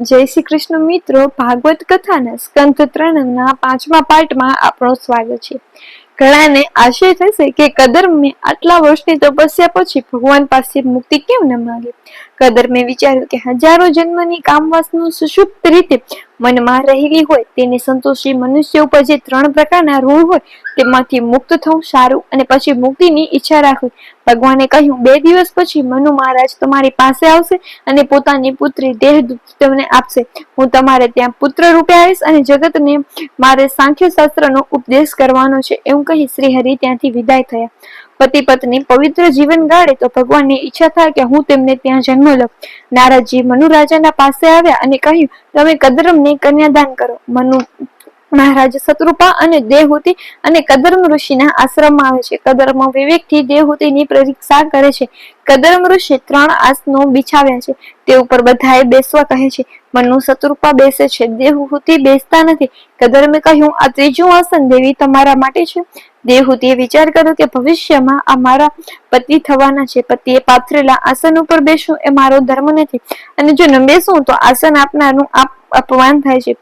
જય શ્રી કૃષ્ણ મિત્રો ભાગવત કથાના સ્કંદ ત્રણના પાંચમા પાઠમાં આપણું સ્વાગત છે. ઘણાને આશય થશે કે કદર્મે આટલા વર્ષની તપસ્યા પછી ભગવાન પાસે મુક્તિ કેમ ન માગી? કદર મેં વિચાર્યું કે હજારો જન્મની કામવાસનું સુષુપ્ત રીતે મનમાં રહેલી હોય, તેને સંતોષી મનુષ્ય ઉપર જે ત્રણ પ્રકારના ઋણ હોય, તેમાંથી મુક્ત થવું સારું અને પછી મુક્તિની ઈચ્છા રાખવી. ભગવાને કહ્યું, બે દિવસ પછી મનુ મહારાજ તમારી પાસે આવશે અને પોતાની પુત્રી દેહદૂત તમને આપશે. હું તમારે ત્યાં પુત્ર રૂપે આવીશ અને જગતને મારે સાંખ્ય શાસ્ત્રનો ઉપદેશ કરવાનો છે એવું કહી શ્રી હરિ ત્યાંથી વિદાય થયા. પતિ પત્ની પવિત્ર જીવન ગાળે તો ભગવાનની ઈચ્છા થાય કે હું તેમને ત્યાં જન્મ લઉં. નારદજી મનુ રાજાના પાસે આવ્યા અને કહ્યું, તમે કદરમને કન્યાદાન કરો. મનુ મહારાજ શત્રુપા અને દેવહૂતિ અને કદર્મ ઋષિના આશ્રમમાં આવે છે. કદર્મ વિવેકથી દેહુતિની પરીક્ષા કરે છે. કદર્મ ઋષિ ત્રણ આસનો બિછાવ્યા છે. તે ઉપર બધાએ બેસવા કહે છે. મનનું સતરૂપા બેસે છે. દેવહૂતિ બેસતા નથી. કદર્મે કહ્યું, આ ત્રીજું આસન દેવી તમારા માટે છે. દેવહૂતિએ વિચાર કર્યો કે ભવિષ્યમાં આ મારા પતિ થવાના છે. પતિએ પાથરેલા આસન ઉપર બેસવું એ મારો ધર્મ નથી. અને જો ન બેસું તો આસન આપનારનું આપ અપમાન થાય છે.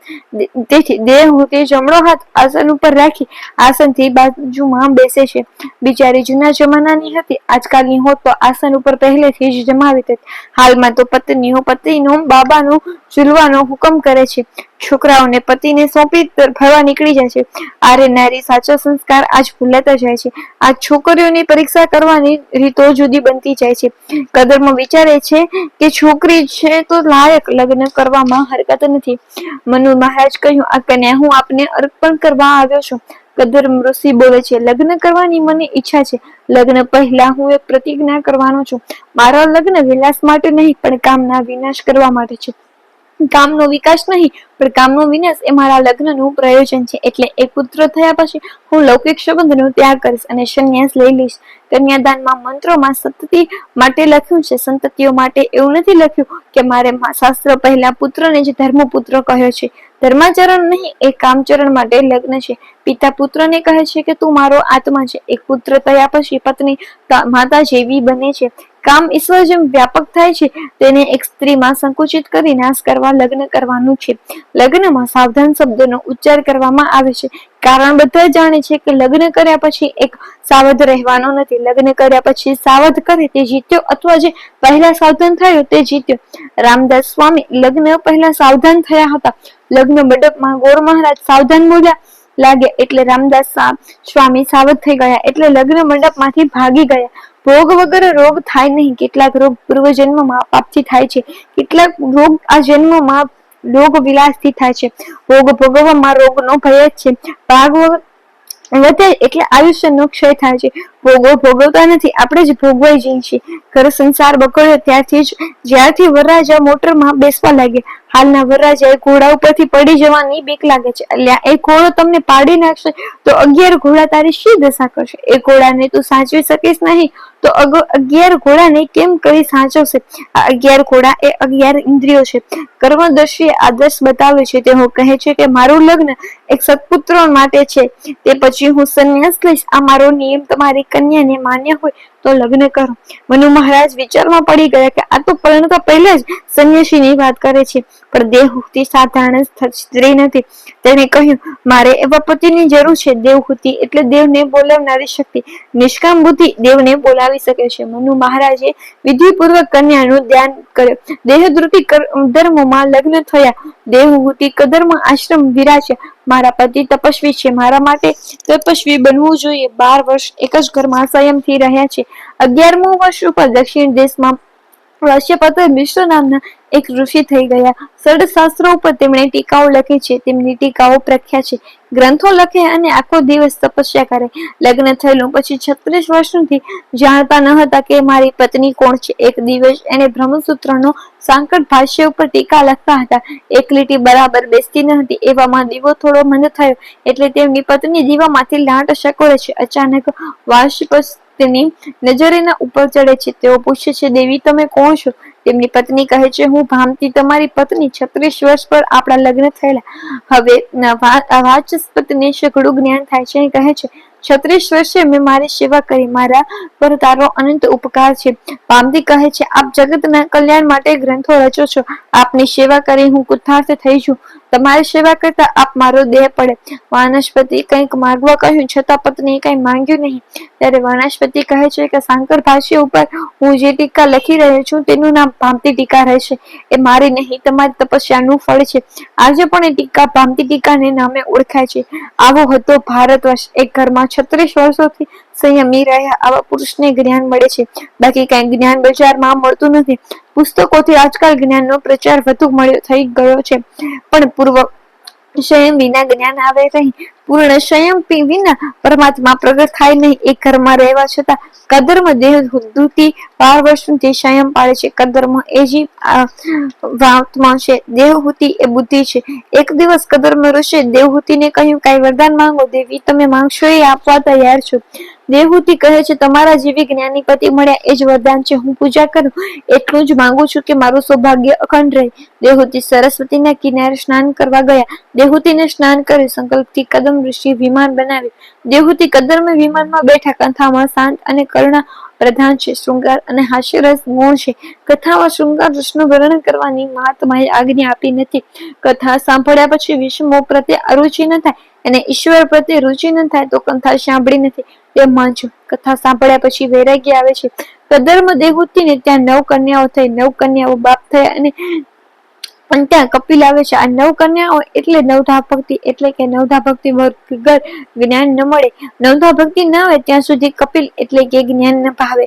તેથી દેહહૂતિ જમણો હાથ આસન ઉપર રાખી આસનથી બાજુમાં બેસે છે. બિચારી જૂના જમાનાની હતી. આજકાલની હોત તો આસન ઉપર પહેલેથી જ જમાવી હતી હાલમાં તો પત્નીઓ, પતિનો, બાબાનો ઝૂલવાનો હુકમ કરે છે. છોકરાઓને પતિને સોંપી ફરવા નીકળી જાય છે. આરે નારી, સાચા સંસ્કાર આજ ભૂલાતા જાય છે. આ છોકરીઓની પરીક્ષા કરવાની રીતો જુદી બનતી જાય છે. કદરમાં વિચારે છે કે છોકરી છે તો લાયક લગ્ન કરવામાં હરકત નથી. મનુ મહારાજ કહ્યું, આ કન્યા હું આપને અર્પણ કરવા આવ્યો છું. કદર ઋષિ બોલે છે, લગ્ન કરવાની મને ઈચ્છા છે. લગ્ન પહેલા હું એક પ્રતિજ્ઞા કરવાનો છું. મારા લગ્ન વિલાસ માટે નહીં, પણ કામના વિનાશ કરવા માટે છે. કામનો વિકાસ નહીં, પણ ગામનો વિનાશ એ મારા લગ્નનું પ્રયોજન છે. એટલે એ પુત્ર થયા પછી હું લૌકિક સંબંધનો ત્યાગ કરીશ અને સંન્યાસ લઈ લઈશ. કન્યાદાનમાં મંત્રોમાં સંતતિ માટે લખ્યું છે. સંતતિઓ માટે એવું નથી લખ્યું કે મારે શાસ્ત્ર પહેલા પુત્રને જ ધર્મપુત્ર કહ્યો છે. ધર્માચરણ નહીં, એ કામચરણ માટે લગ્ન છે. પિતા પુત્રને કહે છે કે તું મારો આત્મા છે. એક પુત્ર થયા પછી પત્ની માતા જેવી બને છે. કામ ઈશ્વર જેમ વ્યાપક થાય છે, તેને એક સ્ત્રીમાં સંકુચિત કરી નાશ કરવા, લગ્ન કરવાનું છે. લગ્નમાં સાવધાન શબ્દનો ઉચ્ચાર કરવામાં આવે છે. કારણ બધા જાણે છે કે લગ્ન કર્યા પછી એક સાવધ રહેવાનો નથી. લગ્ન કર્યા પછી સાવધ કરે, તે જીત્યો અથવા જે પહેલા સાવધાન થયો, તે જીત્યો. રામદાસ સ્વામી લગ્ન પહેલા સાવધાન થયા હતા. લગ્ન મંડપમાં ગોર મહારાજ સાવધાન બોલ્યા. લાગે એટલે રામદાસ સ્વામી સાવધ થઈ ગયા. એટલે લગ્ન મંડપમાંથી ભાગી ગયા. ભોગ વગર રોગ થાય નહીં. કેટલાક રોગ પૂર્વ જન્મમાં પાપથી થાય છે. કેટલાક રોગ આ જન્મમાં રોગ વિલાસથી થાય છે. ભોગ ભોગવવામાં રોગનો ભય જ છે. ભાગ વધે એટલે આયુષ્યનો ક્ષય થાય છે. ભોગો ભોગવતા નથી. આપણે જ ભોગવાઈ જઈએ છીએ. ઘર સંસાર બગડ્યો ત્યારથી જ, જ્યારથી વરરાજા મોટરમાં બેસવા લાગે હાલના વરરાજા એ ઘોડા ઉપરથી પડી જવાની બીક લાગે છે. અલ્યા, એ ઘોડો તમને પાડી નાખશે તો અગિયાર ઘોડા તારી શી દશા કરશે? એ ઘોડાને તું સાચવી શકીશ નહીં? તો અગિયાર ઘોડાને કેમ કરી સાચવશે આ અગિયાર ઘોડા એ અગિયાર ઇન્દ્રિયો છે. કર્મદર્શી આદર્શ બતાવે છે. તેઓ કહે છે કે મારું લગ્ન એક સત્પુત્ર માટે છે. તે પછી હું સંન્યાસ લઈશ. આ મારો નિયમ તમારી કન્યાને માન્ય હોય તો લગ્ન કરો. મનુ મહારાજ વિચારમાં પડી ગયા કે આ તો પરણતા પહેલા જ સંન્યાસીની વાત કરે છે. પણ દેવહૂતિ સાધારણ સ્ત્રી નથી. તેણે કહ્યું, મારે એવા પતિની જરૂર છે. દેવહૂતિ એટલે દેવને બોલાવનારી શક્તિ. નિષ્કામ બુદ્ધિ દેવને બોલાવી શકે છે. મનુ મહારાજે વિધિપૂર્વક કન્યાનું ધ્યાન કર્યું. દેહદ્રુતિ ધર્મમાં લગ્ન થયા. દેવહૂતિ કદર્મ આશ્રમ વિરાજ્યા. મારા પતિ તપસ્વી છે. મારા માટે તપસ્વી બનવું જોઈએ. બાર વર્ષ એક જ ઘરમાં સંયમથી રહ્યા છે. અગિયારમું વર્ષ ઉપર દક્ષિણ દેશમાં વાસ્યપત્ર મિશ્ર નામના એક ઋષિ થઈ ગયા. શાસ્ત્રો ઉપર તેમણે ટીકાઓ લખી છે. તેમની ટીકાઓ પ્રખ્યાત છે. ગ્રંથો લખે અને આખો દિવસ તપસ્યા કરે. લગ્ન થયેલું પછી છત્રીસ વર્ષથી જાણતા ન હતા કે મારી પત્ની કોણ છે. એક દિવસ એને બ્રહ્મસૂત્રનો સાંકટ ભાષ્ય ઉપર ટીકા લખતા હતા. એક લીટી બરાબર બેસતી ન હતી. એવામાં દીવો થોડો મંદ થયો. એટલે તેમની પત્ની દીવામાંથી લાંટ શકોરે છે. અચાનક વાષ્પ તેની નજરેના ઉપર ચડે છે. તેઓ પૂછે છે, દેવી, તમે કોણ છો? તેમની પત્ની કહે છે, હું ભામતી, તમારી પત્ની છત્રીસ વર્ષ પર આપણા લગ્ન થયેલા. હવે વાચસ્પતિને સઘળું જ્ઞાન થાય છે કહે છે, છત્રીસ વર્ષે મેં મારી સેવા કરી. મારા પર તારો અનંત ઉપકાર છે. પામદી કહે છે, આપ જગતના કલ્યાણ માટે ગ્રંથો રચો છો. આપની સેવા કરી હું કૃતાર્થ થઈ છું. તમારી સેવા કરતા આપ મારો દેહ પડે. વાનસ્પતિ કંઈક માગવા કહ્યું, છતાં પત્નીએ કંઈ માંગ્યું નહીં. ત્યારે વનસ્પતિ કહે છે કે સાંકર ભાષ્ય ઉપર હું જે ટીકા લખી રહ્યો છું, તેનું નામ ભામતી ટીકા રહેશે. એ મારી નહીં, તમારી તપસ્યાનું ફળ છે. આજે પણ એ ટીકા ભામતી ટીકાને નામે ઓળખાય છે. આવો હતો ભારત વર્ષ એક ઘરમાં છત્રીસ વર્ષોથી સંયમી રહ્યા આવા પુરુષને જ્ઞાન મળે છે. બાકી કઈ જ્ઞાન બજારમાં મળતું નથી. પુસ્તકોથી આજકાલ જ્ઞાનનો પ્રચાર વધુ મળ્યો થઈ ગયો છે. પણ પૂર્વ સંયમ વિના જ્ઞાન આવે નહીં. પૂર્ણ સંયમ વિના પરમાત્મા પ્રગટ થાય નહીં. એ ઘરમાં રહેવા છતાં કદરમાં દેહ દુતી બાર વર્ષથી સંયમ પાડે છે. કદરમાં એ જી વાતમાં છે. દેવહૂતિ એ બુદ્ધિ છે. એક દિવસ કદરમાં ઋષિ દેવહૂતિને કહ્યું, કાંઈ વરદાન માંગો દેવી, તમે માંગશો એ આપવા તૈયાર છો. દેવહૂતિ કહે છે, તમારા જેવી જ્ઞાની પતિ મળ્યા, એ જ વરદાન છે. હું પૂજા કરું. એટલું જ માંગુ છું કે મારું સૌભાગ્ય અખંડ રહે. દેહૂતિ સરસ્વતીના કિનારે સ્નાન કરવા ગયા. દેહૂતિને સ્નાન કરી સંકલ્પથી કદમ ઋષિ વિમાન બનાવી. દેવહૂતિ કદમ વિમાનમાં બેઠા કથામાં શાંત અને કરુણા પ્રધાન છે. શૃંગાર અને હાસ્યરસ ગુણ છે. કથામાં શૃંગાર રસનું વર્ણન કરવાની મહાત્માએ આજ્ઞા આપી નથી. કથા સાંભળ્યા પછી વિષ્ણુ પ્રત્યે અરુચિ ન થાય અને ઈશ્વર પ્રત્યે રુચિ ન થાય તો કથા સાંભળી નથી. તે માનજો. કથા સાંભળ્યા પછી વૈરાગ્ય આવે છે. કદર્મ દેહૂતિ ને ત્યાં નવ કન્યાઓ થઈ. નવ કન્યાઓ બાપ થયા અને પણ ત્યાં કપિલ આવે છે. આ નવ કન્યાઓ એટલે નવધા ભક્તિ, એટલે કે નવધા ભક્તિ વગર જ્ઞાન ન મળે. નવધા ભક્તિ ન આવે ત્યાં સુધી કપિલ એટલે કે જ્ઞાન ન ભાવે.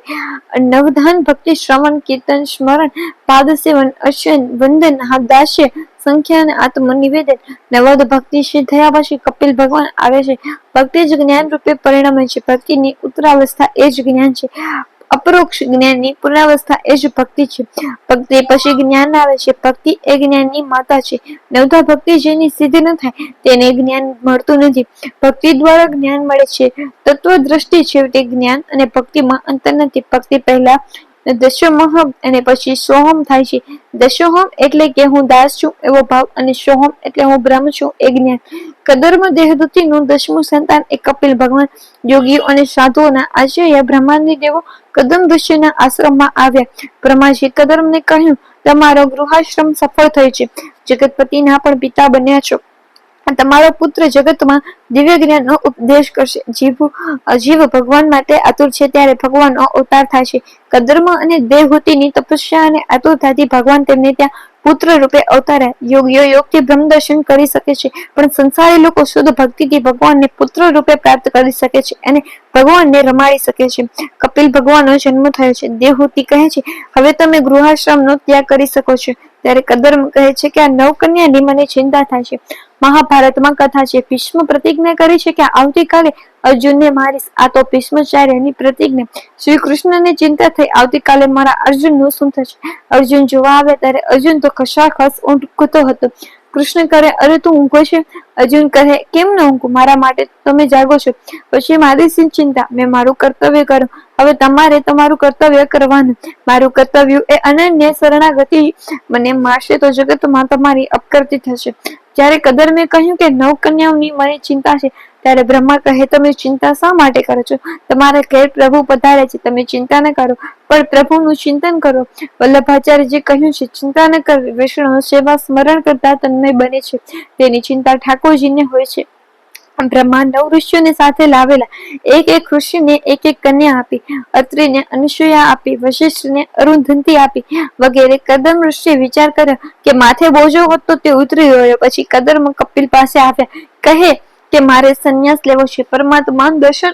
નવધાન ભક્તિ શ્રવણ, કીર્તન, સ્મરણ, પાદ સેવન, અશ્વન, વંદન દાસ્ય સંખ્યા અને આત્મનિવેદન. નવદ ભક્તિ શ્રી થયા પછી કપિલ ભગવાન આવે છે. ભક્તિ જ જ્ઞાન રૂપે પરિણમે છે. ભક્તિની ઉત્તરાવસ્થા એ જ જ્ઞાન છે. અપરોક્ષ જ્ઞાનની પૂર્ણાવસ્થા એ જ ભક્તિ છે. ભક્તિ પછી જ્ઞાન આવે છે. ભક્તિ એ જ્ઞાનની માતા છે. નવતા ભક્તિ જેની સિદ્ધિ ન થાય તેને જ્ઞાન મળતું નથી. ભક્તિ દ્વારા જ્ઞાન મળે છે. તત્વ દ્રષ્ટિ છેવટે જ્ઞાન અને ભક્તિમાં અંતર નથી. ભક્તિ પહેલા દશમહમ અને પછી સોહમ થાય છે. દશોહમ એટલે કે હું દાસ છું, એવો ભાવ અને સોહમ એટલે હું બ્રહ્મ છું, એ જ્ઞાન. કદર્મ દેહદૂતીનું દસમું સંતાન એ કપિલ ભગવાન, યોગીઓ અને સાધુઓના આચાર્ય બ્રહ્માંડી દેવો કદમ ઋષિના આશ્રમમાં આવ્યા. બ્રહ્માજી કદર્મને કહ્યું, તમારો ગૃહાશ્રમ સફળ થયો છે. જગતપતિના પણ પિતા બન્યા છો. તમારો પુત્ર જગતમાં દિવ્ય જ્ઞાનનો ઉપદેશ કરશે. જીવ જીવ ભગવાન માટે આતુર છે ત્યારે ભગવાનનો અવતાર છે. કદર્મ અને દેવહૂતિની તપસ્યા અને આતુરતાથી ભગવાન તેમને ત્યાં પુત્ર રૂપે અવતારે યોગ્ય યોગથી બ્રહ્મ દર્શન કરી શકે છે. પણ સંસારી લોકો શુદ્ધ ભક્તિથી ભગવાનને પુત્ર રૂપે પ્રાપ્ત કરી શકે છે અને ભગવાનને રમાડી શકે છે. કપિલ ભગવાનનો જન્મ થયો છે. દેહૂતિ કહે છે, હવે તમે ગૃહાશ્રમનો ત્યાગ કરી શકો છો. ત્યારે કદર્મ કહે છે કે આ નવ કન્યાની મને ચિંતા થાય છે. મહાભારતમાં કથા છે, ભીષ્મ પ્રતિજ્ઞા કરી છે કે આવતીકાલે અર્જુનને મારીશ આ તો ભીષ્માચાર્યની પ્રતિજ્ઞા. શ્રી કૃષ્ણને ચિંતા થઈ આવતીકાલે મારા અર્જુનનું શું થશે? અર્જુન જોવા આવે ત્યારે અર્જુન તો ખસાખસ ઊંઘતો હતો. કૃષ્ણ કરે અરે, તું ઊંઘો છે? અર્જુન કહે, કેમ ન ઊંઘું? મારા માટે તમે જાગો છો. પછી મારી શી ચિંતા, મેં મારું કર્તવ્ય કર્યું. હવે તમારે તમારું કર્તવ્ય કરવાનું. મારું કર્તવ્ય એ અનન્ય શરણાગતિ. મને મારશે તો જગતમાં તમારી અપકર્તી થશે. જ્યારે કદર મેં કહ્યું કે નવ કન્યાઓની મને ચિંતા છે ત્યારે બ્રહ્મા કહે, તમે ચિંતા શા માટે કરો છો? તમારા ઘેર પ્રભુ પધારે છે, તમે ચિંતા ન કરો, પણ પ્રભુનું ચિંતન કરો. વલ્લભાચાર્યજી કહ્યું છે, ચિંતા ન કરવી વિષ્ણુ સેવા સ્મરણ કરતા તન્મય બને છે. તેની ચિંતા ઠાકોરજીને હોય છે. બ્રહ્મા નવ ઋષિઓને સાથે લાવેલા. એક એક ઋષિને એક એક કન્યા આપી, અત્રિને અનુસૂયા આપી, વશિષ્ઠને અરુંધંતી આપી, વગેરે કદમ ઋષિએ વિચાર કર્યો કે માથે બોજો હોત તો તે ઉતરી ગયો, પછી કદમ કપિલ પાસે આવ્યા. કહે કે મારે સંન્યાસ લેવો છે. પરમાત્મા દર્શન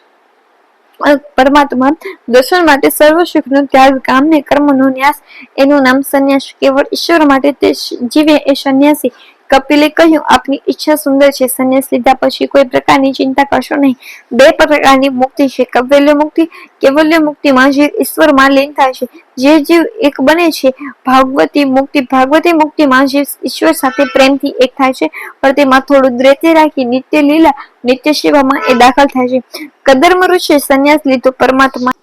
પરમાત્મા દર્શન માટે સર્વ સુખનો ત્યાગ કર્મ કર્મનો ન્યાસ, એનું નામ સંન્યાસ કેવળ ઈશ્વર માટે તે જીવે એ સંન્યાસી. કપિલે કહ્યું, આપની ઈચ્છા સુંદર છે, સંન્યાસ લીધા પછી કોઈ પ્રકારની ચિંતા કરશો નહીં. બે પ્રકારની મુક્તિ છે કવલ્ય મુક્તિ, કેવલ્ય મુક્તિમાં જે ઈશ્વરમાં લીન થાય છે, જે જીવ એક બને છે, ભાગવતી મુક્તિ, ભાગવતી મુક્તિમાં જે ઈશ્વર સાથે પ્રેમથી એક થાય છે, પણ તેમાં થોડું દ્રૈત્ય રાખી નિત્ય લીલા, નિત્ય સેવામાં એ દાખલ થાય છે. કદર્મ ઋષિ સંન્યાસ લીધો, પરમાત્મા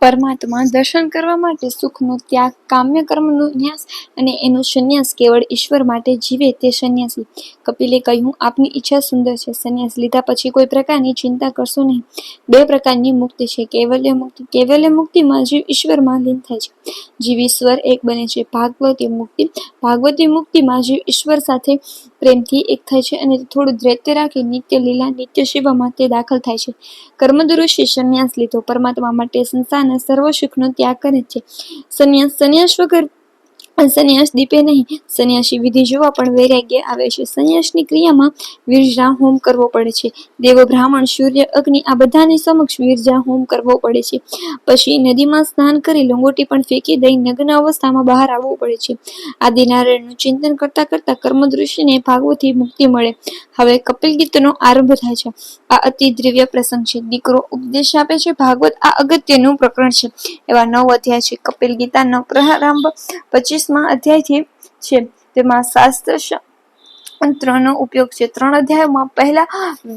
પરમાત્મા દર્શન કરવા માટે સુખનો ત્યાગ કામ્ય કર્મનો ન્યાસ અને એનો સંન્યાસ કેવળ ઈશ્વર માટે જીવે તે સંન્યાસી. કપિલે કહ્યું, આપની ઈચ્છા સુંદર છે. સંન્યાસ લીધા પછી કોઈ પ્રકારની ચિંતા કરશો નહીં. બે પ્રકારની મુક્તિ છે. કેવલ્ય મુક્તિ, કેવલ્ય મુક્તિમાં જીવ ઈશ્વરમાં લીન થાય છે. જીવ ઈશ્વર એક બને છે. ભાગવતી મુક્તિ, ભાગવતી મુક્તિમાં જીવ ઈશ્વર સાથે પ્રેમથી એક થાય છે અને થોડું ધૈર્ય રાખી નિત્ય લીલા, નિત્ય શિવમાં તે દાખલ થાય છે. કર્મદુરુષે સંન્યાસ લીધો. પરમાત્મા માટે સંસારના સર્વ સુખનો ત્યાગ કરે છે. સંન્યાસ સંન્યાસ વગર સંન્યાસ દીપે નહીં. સંન્યાસી વિધિ જોવા પણ વૈરાગ્ય આવે છે. સંન્યાસની ક્રિયામાં વીરજા હોમ કરવો પડે છે. દેવ બ્રાહ્મણ, સૂર્ય, અગ્નિ આ બધાની સમક્ષ વીરજા હોમ કરવો પડે છે. પછી નદીમાં સ્નાન કરી લંગોટી પણ ફેંકી દઈ નગ્ન અવસ્થામાં બહાર આવવું પડે છે. આદિનારાયણનું ચિંતન કરતા કરતા કર્મદૃષ્ટિને ભાગવતી મુક્તિ મળે. હવે કપિલ ગીતનો આરંભ થાય છે. આ અતિ દ્રવ્ય પ્રસંગ છે. દીકરો ઉપદેશ આપે છે. ભાગવત આ અગત્યનું પ્રકરણ છે. એવા નવ અધ્યાય છે. કપિલ ગીતા નવ પ્રારંભ પચીસમાં અધ્યાયથી છે. તેમાં શાસ્ત્ર ત્રણનો ઉપયોગ છે. ત્રણ અધ્યાયોમાં પહેલા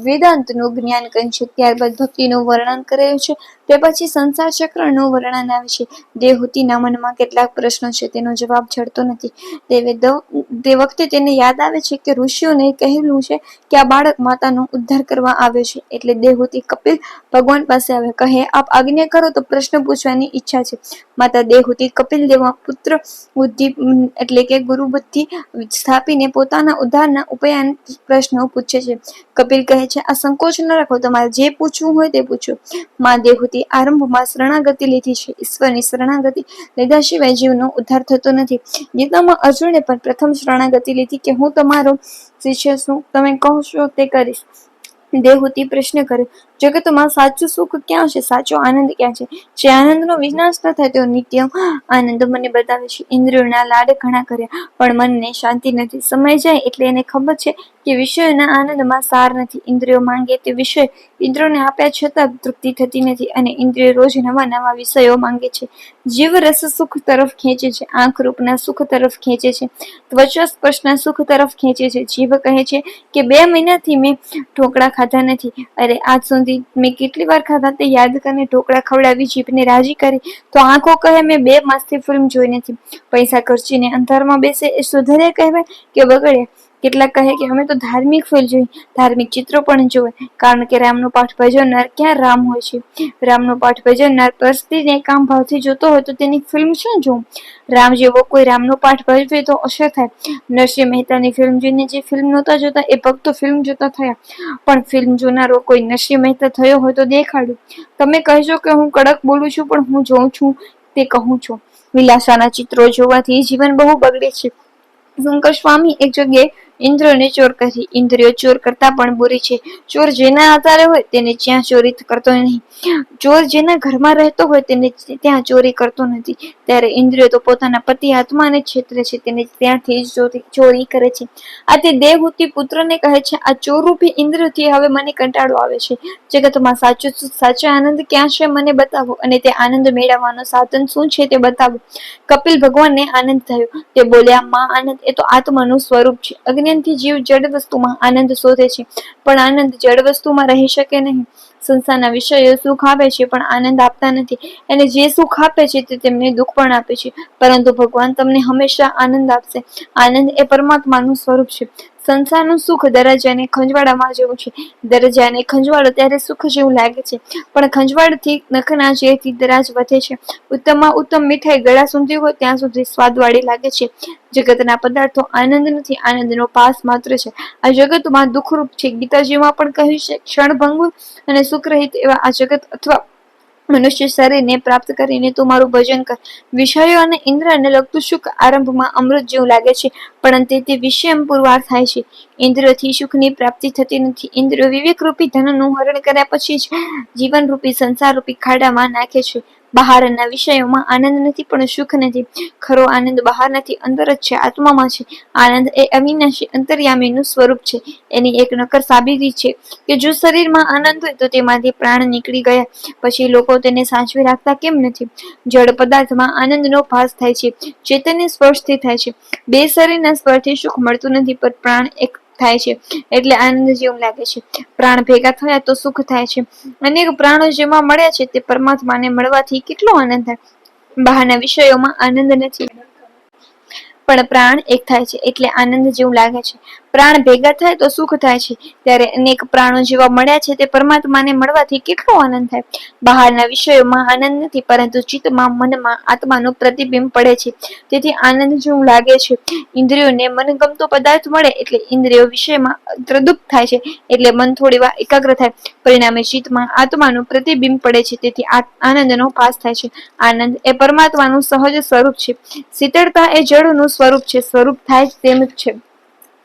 વેદાંતનું જ્ઞાન કહ્યું છે, ત્યારબાદ ભક્તિનું વર્ણન કરેલું છે, તે પછી સંસાર ચક્રનું વર્ણન આવે છે. દેવહૂતિના મનમાં કેટલાક પ્રશ્નો છે, તેનો જવાબ જડતો નથી. તે વખતે તેને યાદ આવે છે કે ઋષિઓને કહેલું છે કે આ બાળક માતાનો ઉદ્ધાર કરવા આવ્યો છે, એટલે દેવહૂતિ કપિલ ભગવાન પાસે આવે કહે, આપ આજ્ઞા કરો તો પ્રશ્ન પૂછવાની ઈચ્છા છે. માતા દેહુતિ કપિલ દેવા પુત્ર બુદ્ધિ, એટલે કે ગુરુ બુદ્ધિ સ્થાપીને પોતાના ઉદ્ધારના ઉપયાન પ્રશ્નો પૂછે છે. કપિલ કહે છે, આ સંકોચ ન રાખો, તમારે જે પૂછવું હોય તે પૂછો. મા દેહુતિ આરંભમાં શરણાગતિ લીધી છે. ઈશ્વરની શરણાગતિ લીધા સિવાય જીવનો ઉદ્ધાર થતો નથી. ગીતામાં અર્જુને પણ પ્રથમ શરણાગતિ લીધી કે, હું તમારો શિષ્ય છું, તમે કહો છો તે કરીશ. દેહૂતિ પ્રશ્ન કર્યો. જગતમાં સાચું સુખ ક્યાં છે? સાચો આનંદ ક્યાં છે? જે આનંદનો વિનાશ ન થાય તેવો નિત્ય આનંદ. મને બતાવે છે, ઇન્દ્રિયોના લાડ ઘણા કર્યા, પણ મનને શાંતિ નથી. સમય જાય એટલે એને ખબર છે કે વિષયોના આનંદમાં સાર નથી. ઇન્દ્રિયો માંગે તે વિષય ઇન્દ્રિયોને આપ્યા છતાં તૃપ્તિ થતી નથી અને ઇન્દ્રિયો રોજ નવા નવા વિષયો માંગે છે. જીવ રસ સુખ તરફ ખેંચે છે. આંખ રૂપના સુખ તરફ ખેંચે છે. ત્વચા સ્પર્શના સુખ તરફ ખેંચે છે. જીવ કહે છે કે બે મહિનાથી મેં ઢોકળા ખાધા નથી. અરે, આજ સુધી મેં કેટલી વાર ખાધા તે યાદ કરીને ઢોકળા ખવડાવી જીભને રાજી કરી. તો આંખો કહે મેં બે માસથી ફિલ્મ જોઈ નથી. પૈસા ખર્ચીને અંધારમાં બેસે એ સુધરે કહેવાય કે બગડે કેટલાક કહે કે અમે તો ધાર્મિક ફિલ્મ જોઈ, ધાર્મિક ચિત્રો પણ જોવે, કારણ કે રામનો પાઠ ભજવનાર ક્યાં રામ હોય છે? રામનો પાઠ ભજવનાર પરસ્તીને કામ ભાવથી જોતો હોય તો તેની ફિલ્મ શું જોઉં? રામ જેવો કોઈ રામનો પાઠ ભજવે તો અસર થાય. નરસિંહ મહેતાની ફિલ્મ જોઈને જે ફિલ્મ નહોતા જોતા, એ ભક્તો ફિલ્મ જોતા થયા. પણ ફિલ્મ જોનારો કોઈ નરસિંહ મહેતા થયો હોય તો દેખાડું તમે કહેજો કે હું કડક બોલું છું, પણ હું જોઉં છું, તે કહું છું. વિલાસાના ચિત્રો જોવાથી જીવન બહુ બગડે છે. શંકર સ્વામી એક જગ્યાએ ઇન્દ્રને ચોર કરી ઇન્દ્રિયો ચોર કરતા પણ બુરી છે. ચોર જેના આધારે હોય તેને જ્યાં ચોરી કરતો નહીં. ચોર જેના ઘરમાં રહેતો હોય તેને ત્યાં ચોરી કરતો નથી. ત્યારે ઇન્દ્રિયો તો પોતાના પતિ આત્માને છેતરે છે. તેને ત્યાંથી જ ચોરી કરે છે. આથી દેવહૂતિ પુત્રને કહે છે, આ ચોરરૂપી ઇન્દ્રથી હવે મને કંટાળો આવે છે. જગતમાં સાચો સાચો આનંદ ક્યાં છે મને બતાવો અને તે આનંદ મેળવવાનો સાધન શું છે તે બતાવો. કપિલ ભગવાનને આનંદ થયો. તે બોલ્યા, માં આનંદ એ તો આત્માનું સ્વરૂપ છે. અગ્નિ અજ્ઞાનથી જીવ જડ વસ્તુમાં આનંદ શોધે છે. પણ આનંદ જડ વસ્તુમાં રહી શકે નહીં. સંસારના વિષયો સુખ આપે છે, પણ આનંદ આપતા નથી. અને જે સુખ આપે છે તે તેમને દુઃખ પણ આપે છે. પરંતુ ભગવાન તમને હંમેશા આનંદ આપશે. આનંદ એ પરમાત્માનું સ્વરૂપ છે. સંસારનું સુખ દરજ્જાને ખંજવાળામાં જેવું છે. દરજાને ખંજવાળો ત્યારે સુખ જેવું લાગે છે. પણ ખંજવાળથી નખના જેથી દરાજ વધે છે. ઉત્તમમાં ઉત્તમ મીઠાઈ ગળા સુધી હોય ત્યાં સુધી સ્વાદવાળી લાગે છે. જગતના પદાર્થો આનંદ નથી, આનંદનો પાસ માત્ર છે. આ જગતમાં દુઃખરૂપ છે. ગીતાજીમાં પણ કહ્યું છે ક્ષણભંગુર અને સુખરહિત એવા આ જગત અથવા મનુષ્ય શરીરને પ્રાપ્ત કરીને તું મારું ભજન કર. વિષયો અને ઇન્દ્રને લગતું સુખ આરંભમાં અમૃત જેવું લાગે છે પરંતુ તે વિષયમ પુરવાર થાય છે. ઇન્દ્રથી સુખની પ્રાપ્તિ થતી નથી. ઇન્દ્રિયો વિવેકરૂપી ધનનું હરણ કર્યા પછી જ જીવનરૂપી, સંસારરૂપી ખાડામાં નાખે છે. બહારના વિષયોમાં આનંદ નથી, પણ સુખ નથી. ખરો આનંદ બહાર નથી, અંદર જ છે, આત્મામાં છે. આનંદ એ અવિનાશી અંતર્યામીનું સ્વરૂપ છે. એની એક નકર સાબિતી છે કે જો શરીરમાં આનંદ હોય તો તેમાંથી પ્રાણ નીકળી ગયા. પછી લોકો તેને સાચવી રાખતા કેમ નથી? જળ પદાર્થમાં આનંદનો ભાસ થાય છે. ચેતનની સ્પર્શથી થાય છે. બે શરીરના સ્પર્શથી સુખ મળતું નથી, પણ પ્રાણ એક થાય છે, એટલે આનંદ જેવું લાગે છે. પ્રાણ ભેગા થયા તો સુખ થાય છે. અનેક પ્રાણો જેમાં મળ્યા છે તે પરમાત્માને મળવાથી કેટલો આનંદ થાય. બહારના વિષયોમાં આનંદ નથી. પણ પ્રાણ એક થાય છે, એટલે આનંદ જેવું લાગે છે. પ્રાણ ભેગા થાય તો સુખ થાય છે. ત્યારે અનેક પ્રાણો જેવા મળ્યા છે તે પરમાત્માને મળવાથી કેટલો આનંદ થાય. બહારના વિષયોમાં આનંદ નથી, પરંતુ ચિત્તમાં, મનમાં આત્માનું પ્રતિબિંબ પડે છે. તેથી આનંદ જેવું લાગે છે. ઇન્દ્રિયોને મનગમતો પદાર્થ મળે એટલે ઇન્દ્રિયો વિષયમાં ત્રદુપ થાય છે, એટલે મન થોડી વાર એકાગ્ર થાય. પરિણામે ચિત્તમાં આત્માનું પ્રતિબિંબ પડે છે, તેથી આનંદનો પાસ થાય છે. આનંદ એ પરમાત્માનું સહજ સ્વરૂપ છે. શીતળતા એ જળનું સ્વરૂપ છે. સ્વરૂપ થાય તેમ જ છે.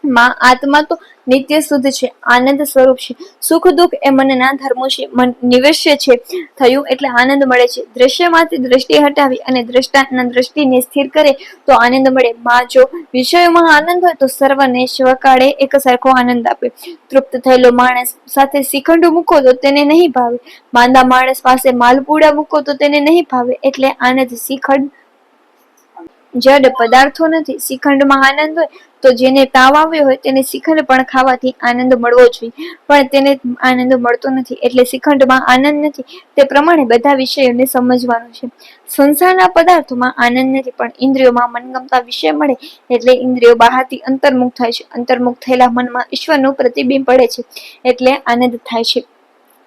માં આત્મા તો નિત્ય શુદ્ધ છે, આનંદ સ્વરૂપ છે. સુખ દુઃખ એ મનના ધર્મો છે, મન નિવેશ્ય છે, થયું એટલે આનંદ મળે છે. દ્રશ્યમાંથી દ્રષ્ટિ હટાવી અને દ્રષ્ટાના દ્રષ્ટિને સ્થિર કરે તો આનંદ મળે. માં જો વિષયોમાં આનંદ હોય તો સર્વને સ્વકાળે એક સરખો આનંદ આપે. તૃપ્ત થયેલો માણસ સાથે શ્રીખંડ મૂકો તો તેને નહીં ભાવે. માંદા માણસ પાસે માલપુડા મૂકો તો તેને નહીં ભાવે. એટલે આનંદ શ્રીખંડ જડ પદાર્થો નથી શ્રીખંડમાં આનંદ હોય તો જેને તાવ આવ્યો હોય તેને શ્રીખંડ પણ ખાવાથી આનંદ મળવો જોઈએ. પણ તેને આનંદ મળતો નથી એટલે શ્રીખંડમાં આનંદ નથી. તે પ્રમાણે બધા વિષયોને સમજવાનું છે. સંસારના પદાર્થોમાં આનંદ નથી, પણ ઇન્દ્રિયોમાં મનગમતા વિષય મળે એટલે ઇન્દ્રિયો બહારથી અંતર્મુખ થાય છે. અંતર્મુખ થયેલા મનમાં ઈશ્વરનું પ્રતિબિંબ પડે છે એટલે આનંદ થાય છે.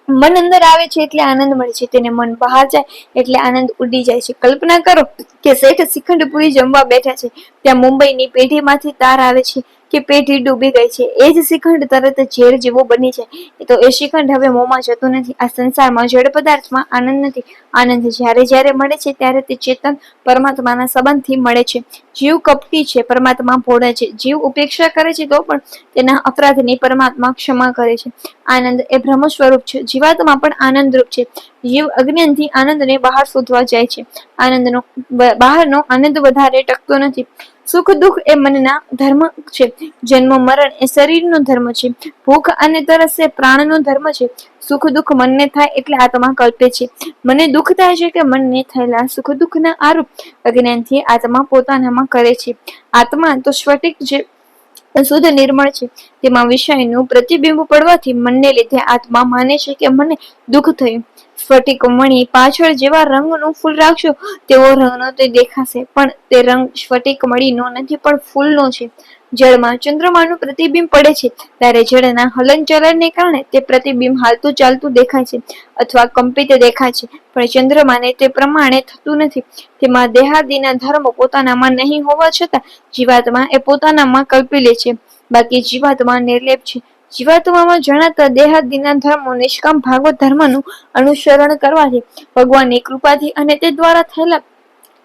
મન અંદર આવે છે એટલે આનંદ મળે છે. તેને મન બહાર જાય એટલે આનંદ ઉડી જાય છે. કલ્પના કરો કે શેઠ શ્રીખંડ પૂરી જમવા બેઠા છે. ત્યાં મુંબઈની પેઢીમાંથી તાર આવે છે. કે પેઢી ડૂબી ગઈ છે. એ જ શ્રીખંડ તરત ઝેર જેવો બની જાય તો એ શ્રીખંડ હવે મોંમાં જતું નથી. આ સંસારમાં જળ પદાર્થમાં આનંદ નથી. આનંદ જ્યારે જ્યારે મળે છે, ત્યારે તે ચેતન પરમાત્માના સંબંધથી મળે છે. જીવ કપટી છે, પરમાત્મા ભોળે છે. જીવ ઉપેક્ષા કરે છે તો પણ તેના અપરાધની પરમાત્મા ક્ષમા કરે છે. આનંદ એ બ્રહ્મ સ્વરૂપ છે. જીવાત્મા પણ આનંદરૂપ છે. જીવ અજ્ઞાનથી આનંદને બહાર શોધવા જાય છે. આનંદનો બહારનો આનંદ વધારે ટકતો નથી. સુખ દુઃખ એ મનના ધર્મ છે. જન્મ, મરણ એ શરીરનો ધર્મ છે. ભૂખ અને તરસ એ પ્રાણનો ધર્મ છે. સુખ દુઃખ મનને થાય એટલે આત્મા કલ્પે છે. મને દુઃખ થાય છે કે મનને થયેલા સુખ દુઃખના આરોપ અજ્ઞાનથી આત્મા પોતાનામાં કરે છે. આત્મા તો સ્ફટિક છે શુદ્ધ નિર્મળ છે. તેમાં વિષયનું પ્રતિબિંબ પડવાથી મનને લીધે આત્મા માને છે કે મને દુઃખ થયું. સ્ફટિક મણી પાછળ જેવા રંગનું ફૂલ રાખશો તેવો રંગનો તે દેખાશે. પણ તે રંગ સ્ફટિક મણીનો નથી, પણ ફૂલનો છે. જળમાં ચંદ્રમાનું પ્રતિબિંબ પડે છે. ત્યારે જળના હલનચલનને કારણે તે પ્રતિબિંબ હાલતું ચાલતું દેખાય છે અથવા કંપિત દેખાય છે. પણ ચંદ્રમાને તે પ્રમાણે થતું નથી. તેમાં દેહાદીના ધર્મો પોતાનામાં નહીં હોવા છતાં જીવાત્મા એ પોતાનામાં કલ્પી લે છે. બાકી જીવાત્મા નિર્લેપ છે. જીવાત્મામાં જણાતા દેહાદિના ધર્મો નિષ્કામ ભાગવત ધર્મનું અનુસરણ કરવાથી ભગવાનની કૃપાથી અને તે દ્વારા થયેલા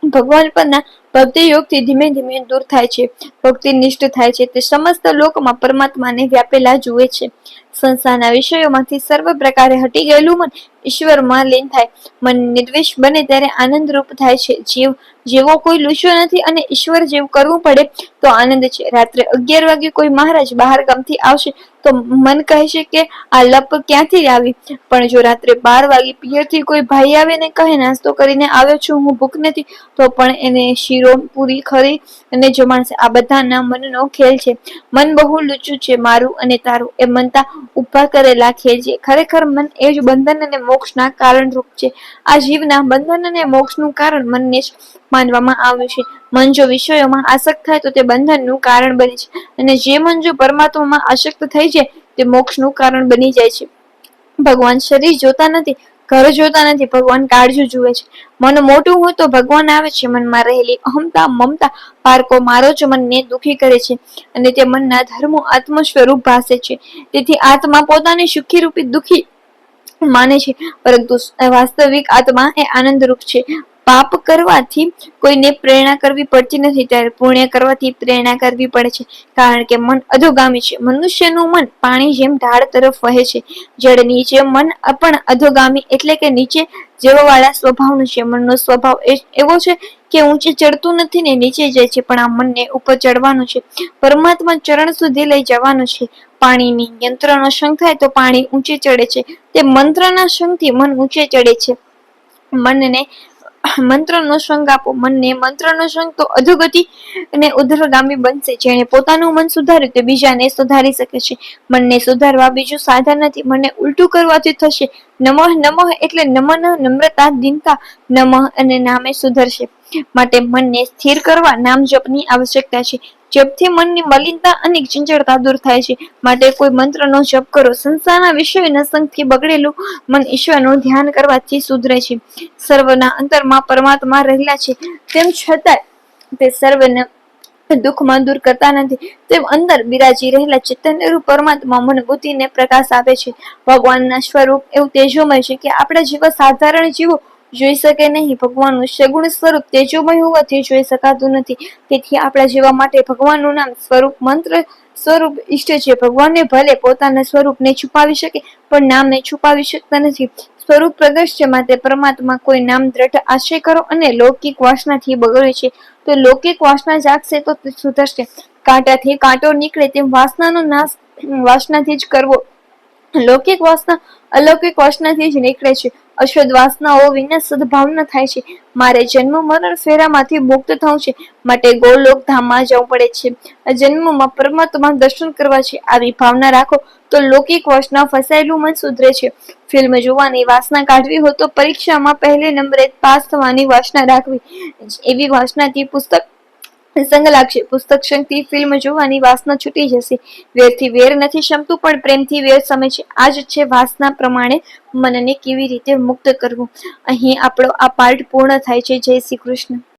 ભગવાન પરના ભક્તિ યોગથી ધીમે ધીમે દૂર થાય છે. ભક્તિ નિષ્ઠ થાય છે. તે સમસ્ત લોકમાં પરમાત્માને વ્યાપેલા જુએ છે. સંસારના વિષયોમાંથી સર્વ પ્રકારે હટી ગયેલું મન ઈશ્વરમાં લીન થાય. મન નિર્વિષ બને ત્યારે આનંદરૂપ થાય છે. જીવ જેવો કોઈ લુચ્યો નથી અને ઈશ્વર જેવું કરવું પડે તો આનંદ છે. રાત્રે અગિયાર વાગે કોઈ મહારાજ બહાર ગામથી આવશે તો મન કહે છે કે આ લપ ક્યાંથી આવી? પણ જો રાત્રે બાર વાગે પિયરથી કોઈ ભાઈ આવે ને કહે નાસ્તો કરીને આવ્યો છું, હું ભૂખ નથી, તો પણ એને શીરો પૂરી ખરી અને જમાડશે. આ બધાના મનનો ખેલ છે. મન બહુ લૂચું છે મારું અને તારું. એ મનતા ઊભા કરેલા છે ખરેખર મન એ જ બંધન અને મોક્ષના કારણરૂપ છે. આ જીવના બંધન અને મોક્ષનું કારણ મનને જ માનવામાં આવ્યું છે. મન જો વિષયોમાં આસક્ત થાય તો તે બંધનનું કારણ બને છે અને જે મન જો પરમાત્મામાં આસક્ત થઈ જાય તે મોક્ષનું કારણ બની જાય છે. ભગવાન શરીર જોતા નથી ઘર જોતા નથી, ભગવાન કાળજું જુએ છે. મન મોટું હોય તો ભગવાન આવે છે, મનમાં રહેલી અહમતા મમતા પારકો મારો જ મનને દુખી કરે છે. અને તે મનના ધર્મો આત્મ સ્વરૂપ ભાસે છે. તેથી આત્મા પોતાને સુખી રૂપી દુખી માને છે, પરંતુ વાસ્તવિક આત્મા એ આનંદરૂપ છે. પાપ કરવાથી કોઈને પ્રેરણા કરવી પડતી નથી, ત્યારે પુણ્ય કરવાથી પ્રેરણા કરવી પડે છે. કારણ કે મન અધોગામી છે. મનુષ્યનું મન પાણી જેમ ઢાળ તરફ વહે છે. જ્યારે નીચે મન પણ અધોગામી એટલે કે નીચે જેવાવાળા સ્વભાવનું છે. મનનો સ્વભાવ એવો છે કે ઊંચે ચડતું નથી ને નીચે જાય છે, પણ આ મનને ઉપર ચડવાનું છે. પરમાત્મા ચરણ સુધી લઈ જવાનું છે. પાણીની યંત્રનો શંખ થાય તો પાણી ઊંચે ચડે છે. તે મંત્રના શંખથી મન ઊંચે ચડે છે. મનને મંત્રનો સંગ આપો, મનને મંત્રનો સંગ તો અધોગતિ અને ઉધરગામી બનશે. જેણે પોતાનું મન સુધાર્યું તે બીજાને સુધારી શકે છે. મનને સુધારવા બીજું સાધન નથી. મનને ઉલટું કરવાથી થશે. નમઃ નમઃ એટલે નમન, નમ્રતા, દીનતા. નમઃ અને નામે સુધરશે. માટે મનને સ્થિર કરવા નામ જપની આવશ્યકતા છે. જપથી મનની મલિનતા અને ચિંચળતા દૂર થાય છે. માટે કોઈ મંત્રનો જપ કરો સંસારના વિષયના સંગથી બગડેલું મન ઈશ્વરનું ધ્યાન કરવાથી સુધરે છે. સર્વના અંતરમાં પરમાત્મા રહેલા છે. તેમ છતાં તે સર્વને દુઃખમાં દૂર કરતા નથી. તેમ અંદર બિરાજી રહેલા ચેતનરૂપ પરમાત્મા મન બુદ્ધિને પ્રકાશ આપે છે. ભગવાનના સ્વરૂપ એવું તેજોમય છે કે આપણા જેવા સાધારણ જીવો જોઈ શકે નહીં. ભગવાનનું સગુણ સ્વરૂપ તેજોમય હોવાથી જોઈ શકાતું નથી. તેથી આપણા જેવા માટે ભગવાનનું નામ સ્વરૂપ મંત્ર સ્વરૂપ ઈષ્ટ છે. ભગવાનને ભલે પોતાના સ્વરૂપને છુપાવી શકે, પણ નામને છુપાવી શકતા નથી. સ્વરૂપ પ્રગટ છે માટે પરમાત્મા કોઈ નામ દ્રઢ આશ્રય કરો અને લૌકિક વાસનાથી બગડે છે. તો લૌકિક વાસના જાગશે તે સુધરશે. કાંટાથી કાંટો નીકળે તેમ વાસનાનો નાશ, વાસનાથી જ કરવો લૌકિક વાસના, અલૌકિક વાસનાથી જ નીકળે છે. અશ્વદ વાસનાઓ વિના સદભાવના થાય છે. મારે જન્મ, મરણ, ફેરામાંથી મુક્ત થવું છે. માટે ગોલોક ધામમાં જવું પડે છે. જન્મમાં પરમાત્મા દર્શન કરવા છે. આવી ભાવના રાખો તો લૌકિક વાસના ફસાયેલું મન સુધરે છે. ફિલ્મ જોવાની વાસના કાઢવી હોય તો પરીક્ષામાં પહેલે નંબરે પાસ થવાની વાસના રાખવી. એવી વાસનાથી પુસ્તક સંગ લાગશે પુસ્તક શક્તિ ફિલ્મ જોવાની વાસના છૂટી જશે. વેરથી વેર નથી શમતું, પણ પ્રેમથી વેર સમે છે. આ જ છે વાસના પ્રમાણે મનને કેવી રીતે મુક્ત કરવું? અહીં આપણો આ પાઠ પૂર્ણ થાય છે. જય શ્રી કૃષ્ણ.